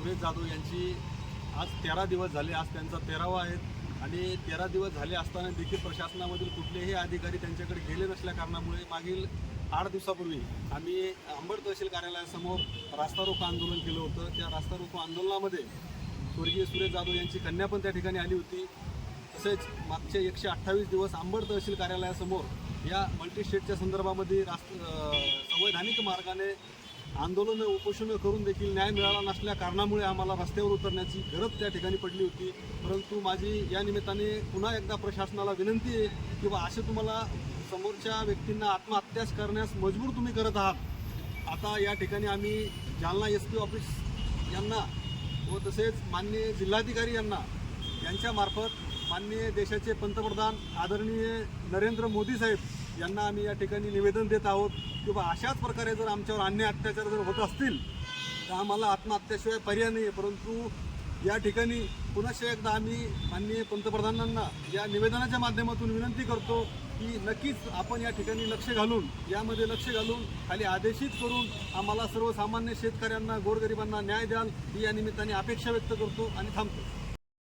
सुरेश जाधव यांची आज तेरा दिवस झाले आज त्यांचा तेरावा आहे. आणि तेरा दिवस झाले असताना देखील प्रशासनामधील कुठलेही अधिकारी त्यांच्याकडे गेले नसल्या कारणामुळे मागील आठ दिवसापूर्वी आम्ही अंबड तहसील कार्यालयासमोर रास्ता रोको आंदोलन केलं होतं. त्या रास्ता रोको आंदोलनामध्ये स्वर्गीय सुरेश जाधव यांची कन्या पण त्या ठिकाणी आली होती. तसेच मागचे एकशे अठ्ठावीस दिवस अंबड तहसील कार्यालयासमोर या मल्टीस्टेटच्या संदर्भामध्ये रास्त संवैधानिक मार्गाने आंदोलनं उपोषणं करून देखील न्याय मिळाला नसल्या कारणामुळे आम्हाला रस्त्यावर उतरण्याची गरज त्या ठिकाणी पडली होती. परंतु माझी या निमित्ताने पुन्हा एकदा प्रशासनाला विनंती आहे की बा असे तुम्हाला समोरच्या व्यक्तींना आत्महत्याच करण्यास मजबूर तुम्ही करत आहात. आता या ठिकाणी आम्ही जालना एस पी ऑफिस यांना व तसेच माननीय जिल्हाधिकारी यांना यांच्यामार्फत माननीय देशाचे पंतप्रधान आदरणीय नरेंद्र मोदी साहेब यांना आम्ही या ठिकाणी निवेदन देत आहोत की बा अशाच प्रकारे जर आमच्यावर अन्य अत्याचार जर होत असतील तर आम्हाला आत्महत्याशिवाय पर्याय नाही आहे परंतु या ठिकाणी पुनश्च एकदा आम्ही माननीय पंतप्रधानांना या निवेदनाच्या माध्यमातून विनंती करतो की नक्कीच आपण या ठिकाणी लक्ष घालून यामध्ये लक्ष घालून खाली आदेशित करून आम्हाला सर्वसामान्य शेतकऱ्यांना गोरगरिबांना न्याय द्याल ही या निमित्ताने अपेक्षा व्यक्त करतो आणि थांबतो.